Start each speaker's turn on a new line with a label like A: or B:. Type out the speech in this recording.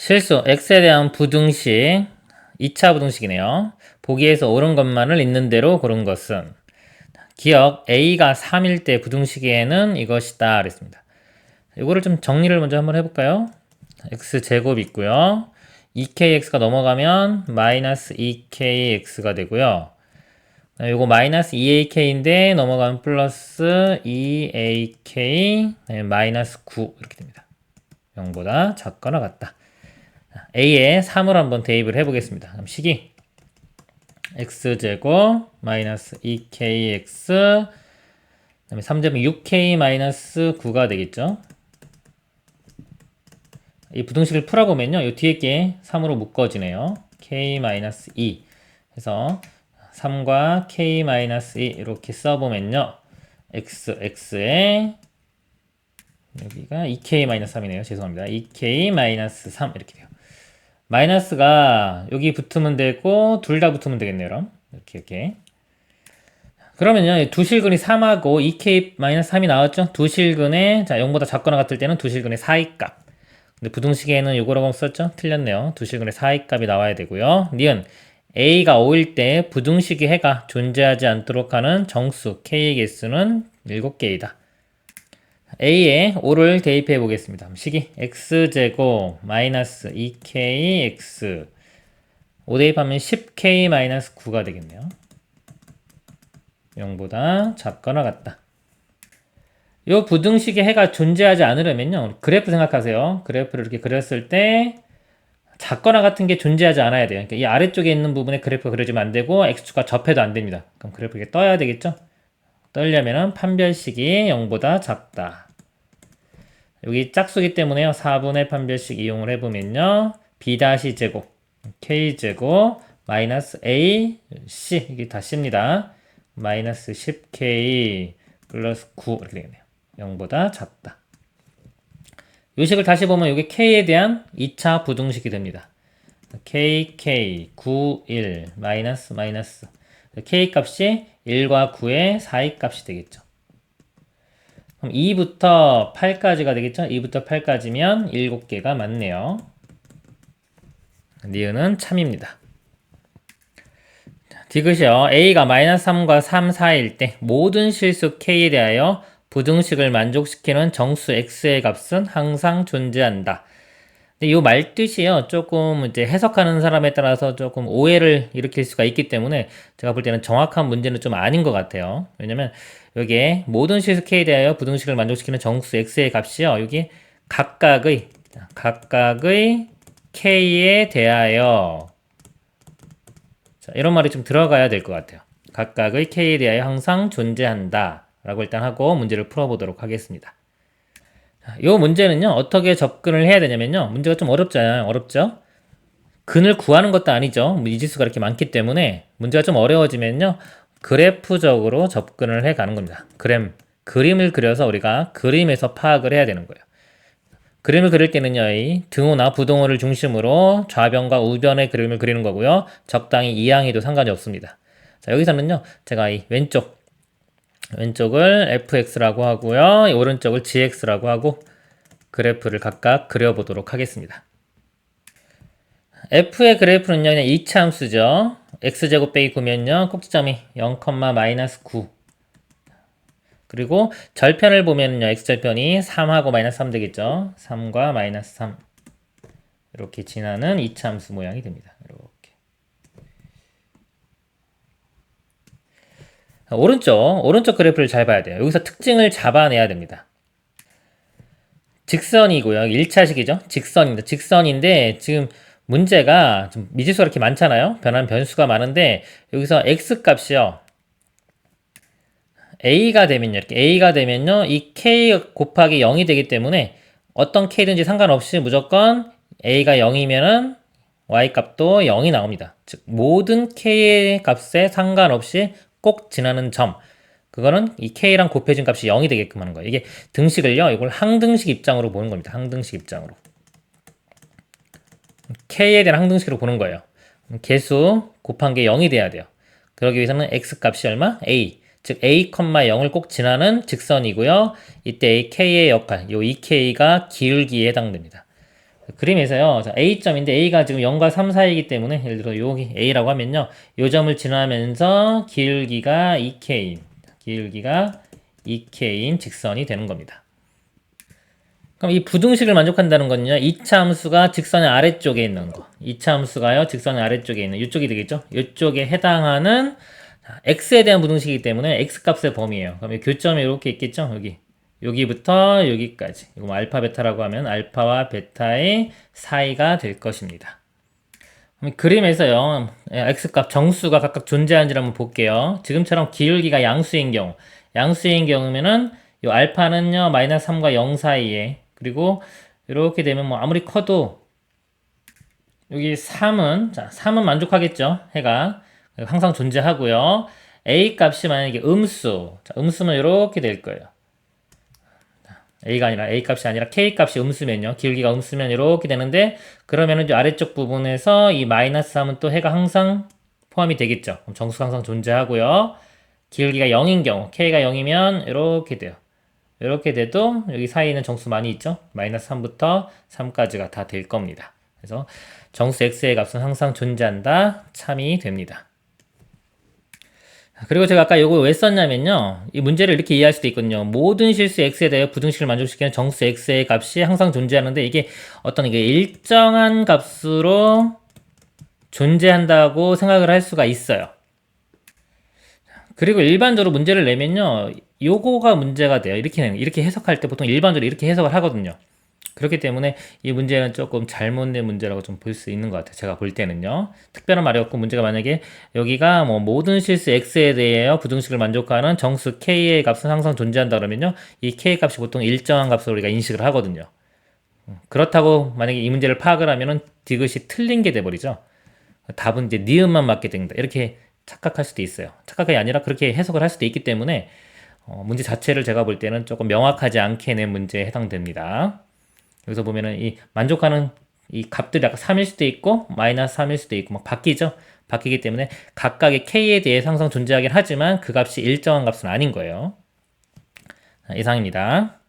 A: 실수 x에 대한 부등식 2차 부등식이네요. 보기에서 옳은 것만을 있는 대로 고른 것은 기억 a가 3일 때 부등식에는 이것이다 그랬습니다. 이거를 좀 정리를 먼저 한번 해볼까요? x 제곱 있고요. 2kx가 넘어가면 마이너스 2kx가 되고요. 요거 마이너스 2ak인데 넘어가면 플러스 2ak 마이너스 9 이렇게 됩니다. 0보다 작거나 같다. A에 3을 한번 대입을 해보겠습니다. 그럼 식이 x제곱 마이너스 2kx 그다음에 3제곱 6k 마이너스 9가 되겠죠. 이 부등식을 풀어보면요. 이 뒤에 게 3으로 묶어지네요. k 마이너스 2 해서 3과 k 마이너스 2 이렇게 써보면요. x, x에 여기가 2k 마이너스 3이네요. 죄송합니다. 2k 마이너스 3 이렇게 돼요. 마이너스가 여기 붙으면 되고 둘 다 붙으면 되겠네요. 그럼 이렇게 이렇게. 그러면요. 두 실근이 3하고 2k 마이너스 3이 나왔죠? 두 실근에 자 0보다 작거나 같을 때는 두 실근의 사이 값. 근데 부등식에는 요거라고 썼죠? 틀렸네요. 두 실근의 사이 값이 나와야 되고요. 니은 a가 5일 때 부등식의 해가 존재하지 않도록 하는 정수 k의 개수는 7개이다. A에 5를 대입해 보겠습니다. 식이 x제곱 마이너스 2kx 5 대입하면 10k 마이너스 9가 되겠네요. 0보다 작거나 같다. 이 부등식의 해가 존재하지 않으려면요. 그래프 생각하세요. 그래프를 이렇게 그렸을 때 작거나 같은 게 존재하지 않아야 돼요. 그러니까 이 아래쪽에 있는 부분에 그래프가 그려지면 안 되고 x축과 접해도 안 됩니다. 그럼 그래프 이게 떠야 되겠죠? 떠려면은 판별식이 0보다 작다. 여기 짝수기 때문에요. 4분의 판별식 이용을 해보면요. b 다시 제곱 k 제곱 마이너스 a c 이게 다 c입니다. 마이너스 10k 플러스 9 이렇게 되겠네요. 0보다 작다. 요 식을 다시 보면 이게 k에 대한 2차 부등식이 됩니다. kk 9 1 마이너스 마이너스 k 값이 1과 9의 사이 값이 되겠죠. 그럼 2부터 8까지가 되겠죠? 2부터 8까지면 7개가 맞네요. 니은은 참입니다. 디귿이요. a가 마이너스 3과 3 사이일 때 모든 실수 k에 대하여 부등식을 만족시키는 정수 x의 값은 항상 존재한다. 근데 이 말뜻이요. 조금 이제 해석하는 사람에 따라서 조금 오해를 일으킬 수가 있기 때문에 제가 볼 때는 정확한 문제는 좀 아닌 것 같아요. 왜냐면 여기에 모든 실수 k에 대하여 부등식을 만족시키는 정수 x의 값이요. 여기 각각의 각각의 k에 대하여 자, 이런 말이 좀 들어가야 될 것 같아요. 각각의 k에 대하여 항상 존재한다. 라고 일단 하고 문제를 풀어보도록 하겠습니다. 이 문제는요, 어떻게 접근을 해야 되냐면요, 문제가 좀 어렵잖아요. 어렵죠? 근을 구하는 것도 아니죠. 뭐 이지수가 이렇게 많기 때문에 문제가 좀 어려워지면요, 그래프적으로 접근을 해 가는 겁니다. 그램, 그림을 그려서 우리가 그림에서 파악을 해야 되는 거예요. 그림을 그릴 때는요, 이 등호나 부등호를 중심으로 좌변과 우변의 그림을 그리는 거고요. 적당히 이항해도 상관이 없습니다. 자, 여기서는요, 제가 이 왼쪽, 왼쪽을 fx라고 하고요. 오른쪽을 gx라고 하고 그래프를 각각 그려보도록 하겠습니다. f의 그래프는요, 그냥 이차함수죠. x제곱 빼기 9면요, 꼭지점이 0, 마이너스 9. 그리고 절편을 보면요, x절편이 3하고 마이너스 3 되겠죠. 3과 마이너스 3. 이렇게 지나는 이차함수 모양이 됩니다. 이렇게. 오른쪽, 오른쪽 그래프를 잘 봐야 돼요. 여기서 특징을 잡아내야 됩니다. 직선이고요. 1차식이죠. 직선입니다. 직선인데 지금 문제가 좀 미지수가 이렇게 많잖아요. 변한 변수가 많은데 여기서 x 값이요. a가 되면요. 이렇게 a가 되면요. 이 k 곱하기 0이 되기 때문에 어떤 k든지 상관없이 무조건 a가 0이면은 y 값도 0이 나옵니다. 즉 모든 k의 값에 상관없이 꼭 지나는 점. 그거는 이 k랑 곱해진 값이 0이 되게끔 하는 거예요. 이게 등식을요. 이걸 항등식 입장으로 보는 겁니다. 항등식 입장으로. k에 대한 항등식으로 보는 거예요. 개수 곱한 게 0이 돼야 돼요. 그러기 위해서는 x 값이 얼마? a. 즉 a, 0을 꼭 지나는 직선이고요. 이때 k의 역할, 요 2k가 기울기에 해당됩니다. 그림에서요. 자, A점인데 A가 지금 0과 3 사이이기 때문에 예를 들어 여기 A라고 하면요. 요 점을 지나면서 기울기가 2K인 기울기가 2K인 직선이 되는 겁니다. 그럼 이 부등식을 만족한다는 건요. 2차 함수가 직선의 아래쪽에 있는 거. 2차 함수가요. 직선의 아래쪽에 있는 이쪽이 되겠죠. 이쪽에 해당하는 자, x에 대한 부등식이기 때문에 x 값의 범위예요. 그럼 이 교점이 이렇게 있겠죠. 여기. 여기부터 여기까지. 이거 뭐 알파 베타라고 하면 알파와 베타의 사이가 될 것입니다. 그림에서요. 예, x 값 정수가 각각 존재하는지를 한번 볼게요. 지금처럼 기울기가 양수인 경우. 양수인 경우면은 이 알파는요. 마이너스 3과 0 사이에 그리고 이렇게 되면 뭐 아무리 커도 여기 3은 자 3은 만족하겠죠 해가 항상 존재하고요 a 값이 만약에 음수 자, 음수는 이렇게 될 거예요 a가 아니라 a 값이 아니라 k 값이 음수면요 기울기가 음수면 이렇게 되는데 그러면은 이 아래쪽 부분에서 이 마이너스 3은 또 해가 항상 포함이 되겠죠 그럼 정수가 항상 존재하고요 기울기가 0인 경우 k가 0이면 이렇게 돼요 이렇게 돼도 여기 사이에는 정수 많이 있죠? 마이너스 3부터 3까지가 다 될 겁니다. 그래서 정수 x의 값은 항상 존재한다. 참이 됩니다. 그리고 제가 아까 이거 왜 썼냐면요. 이 문제를 이렇게 이해할 수도 있거든요. 모든 실수 x에 대해 부등식을 만족시키는 정수 x의 값이 항상 존재하는데 이게 어떤 이게 일정한 값으로 존재한다고 생각을 할 수가 있어요. 그리고 일반적으로 문제를 내면요. 요거가 문제가 돼요. 이렇게 이렇게 해석할 때 보통 일반적으로 이렇게 해석을 하거든요. 그렇기 때문에 이 문제는 조금 잘못된 문제라고 좀 볼 수 있는 것 같아요. 제가 볼 때는요. 특별한 말이 없고 문제가 만약에 여기가 뭐 모든 실수 x에 대해 부등식을 만족하는 정수 k의 값은 항상 존재한다 그러면요. 이 k 값이 보통 일정한 값으로 우리가 인식을 하거든요. 그렇다고 만약에 이 문제를 파악을 하면은 디귿이 틀린 게 돼버리죠. 답은 이제 니은만 맞게 된다. 이렇게 착각할 수도 있어요. 착각이 아니라 그렇게 해석을 할 수도 있기 때문에 어, 문제 자체를 제가 볼 때는 조금 명확하지 않게 낸 문제에 해당됩니다. 여기서 보면은 이 만족하는 이 값들이 아까 3일 수도 있고 마이너스 3일 수도 있고 막 바뀌죠. 바뀌기 때문에 각각의 k에 대해 항상 존재하긴 하지만 그 값이 일정한 값은 아닌 거예요. 이상입니다.